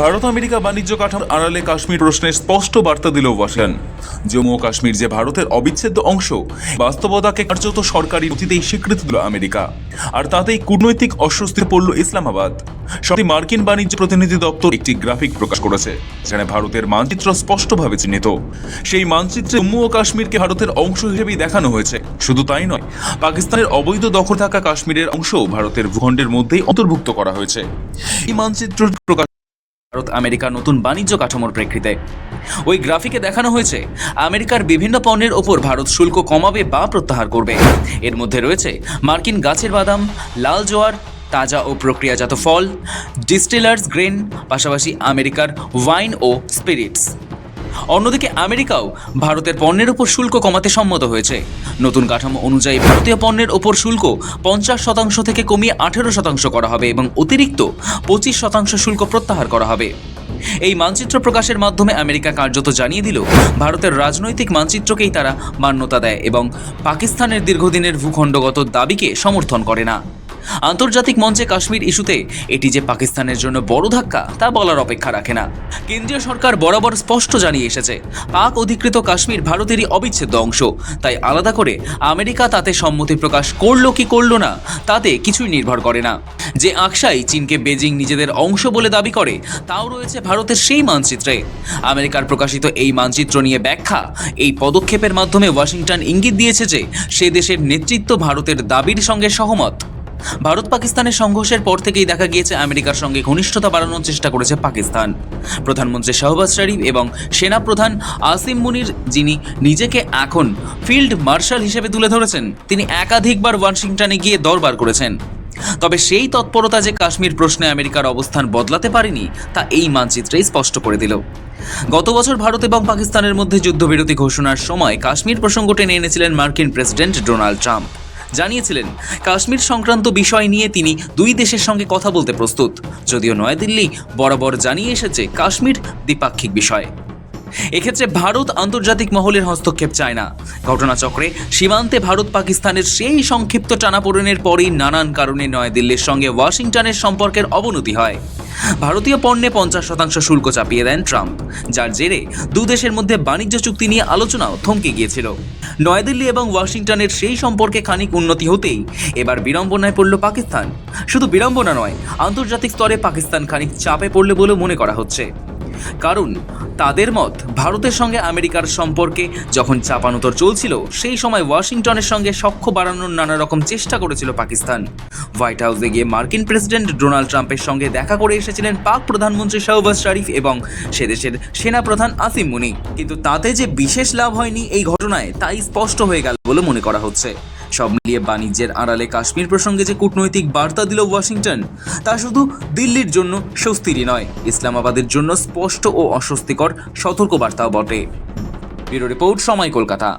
Bharat America বাণিজ্য কাঠামোর আড়ালে কাশ্মীর প্রশ্নের স্পষ্ট বার্তা দিল ওয়াশিংটন। জম্মু ও কাশ্মীর যে ভারতের অবিচ্ছেদ্য অংশ, বাস্তবতাকে কার্যত সরকারি নথিতেই স্বীকৃতি দিল আমেরিকা। আর তাতেই কূটনৈতিক অস্বস্তি পড়ল ইসলামাবাদ। সম্প্রতি মার্কিন বাণিজ্য প্রতিনিধি দপ্তর একটি গ্রাফিক প্রকাশ করেছে, যেখানে ভারতের মানচিত্র স্পষ্টভাবে চিহ্নিত। সেই মানচিত্রে জম্মু ও কাশ্মীরকে ভারতের অংশ হিসেবেই দেখানো হয়েছে। শুধু তাই নয়, পাকিস্তানের অবৈধ দখল থাকা কাশ্মীরের অংশও ভারতের ভূখণ্ডের মধ্যেই অন্তর্ভুক্ত করা হয়েছে। এই মানচিত্র প্রকাশ ভারত আমেরিকার নতুন বাণিজ্য কাঠামোর প্রেক্ষিতে। ওই গ্রাফিকে দেখানো হয়েছে, আমেরিকার বিভিন্ন পণ্যের ওপর ভারত শুল্ক কমাবে বা প্রত্যাহার করবে। এর মধ্যে রয়েছে মার্কিন গাছের বাদাম, লাল জোয়ার, তাজা ও প্রক্রিয়াজাত ফল, ডিস্টিলার্স গ্রেন, পাশাপাশি আমেরিকার ওয়াইন ও স্পিরিটস। অন্যদিকে আমেরিকাও ভারতের পণ্যের ওপর শুল্ক কমাতে সম্মত হয়েছে। নতুন কাঠামো অনুযায়ী ভারতীয় পণ্যের ওপর শুল্ক পঞ্চাশ শতাংশ থেকে কমিয়ে আঠেরো শতাংশ করা হবে এবং অতিরিক্ত পঁচিশ শতাংশ শুল্ক প্রত্যাহার করা হবে। এই মানচিত্র প্রকাশের মাধ্যমে আমেরিকা কার্যত জানিয়ে দিল, ভারতের রাজনৈতিক মানচিত্রকেই তারা মান্যতা দেয় এবং পাকিস্তানের দীর্ঘদিনের ভূখণ্ডগত দাবিকে সমর্থন করে না। আন্তর্জাতিক মঞ্চে কাশ্মীর ইস্যুতে। এটি যে পাকিস্তানের জন্য বড় ধাক্কা, তা বলার অপেক্ষা রাখে না। কেন্দ্রীয় সরকার বরাবর স্পষ্ট জানিয়ে এসেছে, পাক অধিকৃত কাশ্মীর ভারতেরই অবিচ্ছেদ্য অংশ। তাই আলাদা করে আমেরিকা তাতে সম্মতি প্রকাশ করল কি করল না, তাতে কিছুই নির্ভর করে না। যে আকশাই চীনকে বেজিং নিজেদের অংশ বলে দাবি করে, তাও রয়েছে ভারতের সেই মানচিত্রে। আমেরিকার প্রকাশিত এই মানচিত্র নিয়ে ব্যাখ্যা, এই পদক্ষেপের মাধ্যমে ওয়াশিংটন ইঙ্গিত দিয়েছে যে, সে দেশের নেতৃত্ব ভারতের দাবির সঙ্গে সহমত। ভারত পাকিস্তানের সংঘর্ষের পর থেকেই দেখা গিয়েছে আমেরিকার সঙ্গে ঘনিষ্ঠতা বাড়ানোর চেষ্টা করেছে পাকিস্তান। প্রধানমন্ত্রী শাহবাজ শরীফ এবং সেনাপ্রধান আসিম মুনির, যিনি নিজেকে এখন ফিল্ড মার্শাল হিসেবে তুলে ধরেছেন, তিনি একাধিকবার ওয়াশিংটনে গিয়ে দরবার করেছেন। তবে সেই তৎপরতা যে কাশ্মীর প্রশ্নে আমেরিকার অবস্থান বদলাতে পারেনি, তা এই মানচিত্রেই স্পষ্ট করে দিল। গত বছর ভারত এবং পাকিস্তানের মধ্যে যুদ্ধবিরতি ঘোষণার সময় কাশ্মীর প্রসঙ্গ টেনে এনেছিলেন মার্কিন প্রেসিডেন্ট ডোনাল্ড ট্রাম্প। জানিয়েছিলেন, কাশ্মীর সংক্রান্ত বিষয় নিয়ে তিনি দুই দেশের সঙ্গে কথা বলতে প্রস্তুত। যদিও নয়াদিল্লি বরাবর জানিয়ে এসেছে কাশ্মীর দ্বিপাক্ষিক বিষয়। এক্ষেত্রে ভারত আন্তর্জাতিক মহলের হস্তক্ষেপ চায় না। ঘটনাচক্রে সীমান্তে ভারত পাকিস্তানের সেই সংক্ষিপ্ত টানাপোড়েনের পরেই নানান কারণে নয়াদিল্লির সঙ্গে ওয়াশিংটনের সম্পর্কের অবনতি হয়। ভারতীয় পণ্যে পঞ্চাশ শতাংশ শুল্ক চাপিয়ে দেন ট্রাম্প, যার জেরে দু দেশের মধ্যে বাণিজ্য চুক্তি নিয়ে আলোচনাও থমকে গিয়েছিল। নয়াদিল্লি এবং ওয়াশিংটনের সেই সম্পর্কে খানিক উন্নতি হতেই এবার বিড়ম্বনায় পড়ল পাকিস্তান। শুধু বিড়ম্বনা নয়, আন্তর্জাতিক স্তরে পাকিস্তান খানিক চাপে পড়লে বলে মনে করা হচ্ছে। কারণ তাদের মত ভারতের সঙ্গে আমেরিকার সম্পর্কে যখন চাপানোতর চলছিল, সেই সময় ওয়াশিংটনের সঙ্গে সখ্য বাড়ানোর নানা রকম চেষ্টা করেছিল পাকিস্তান। হোয়াইট হাউসে গিয়ে মার্কিন প্রেসিডেন্ট ডোনাল্ড ট্রাম্পের সঙ্গে দেখা করে এসেছিলেন পাক প্রধানমন্ত্রী শাহবাজ শরীফ এবং সে দেশের সেনাপ্রধান আসিম মুনি। কিন্তু তাতে যে বিশেষ লাভ হয়নি এই ঘটনায়, তাই স্পষ্ট হয়ে গেল বলে মনে করা হচ্ছে। সব মিলিয়ে বাণিজ্যের আড়ালে কাশ্মীর প্রসঙ্গে যে কূটনৈতিক বার্তা দিল ওয়াশিংটন, তা শুধু দিল্লির জন্য স্বস্তিরই নয়, ইসলামাবাদের জন্য স্পষ্ট ও অস্বস্তিকর সতর্কবার্তাও বটে। ব্যুরো রিপোর্ট সময় কলকাতা।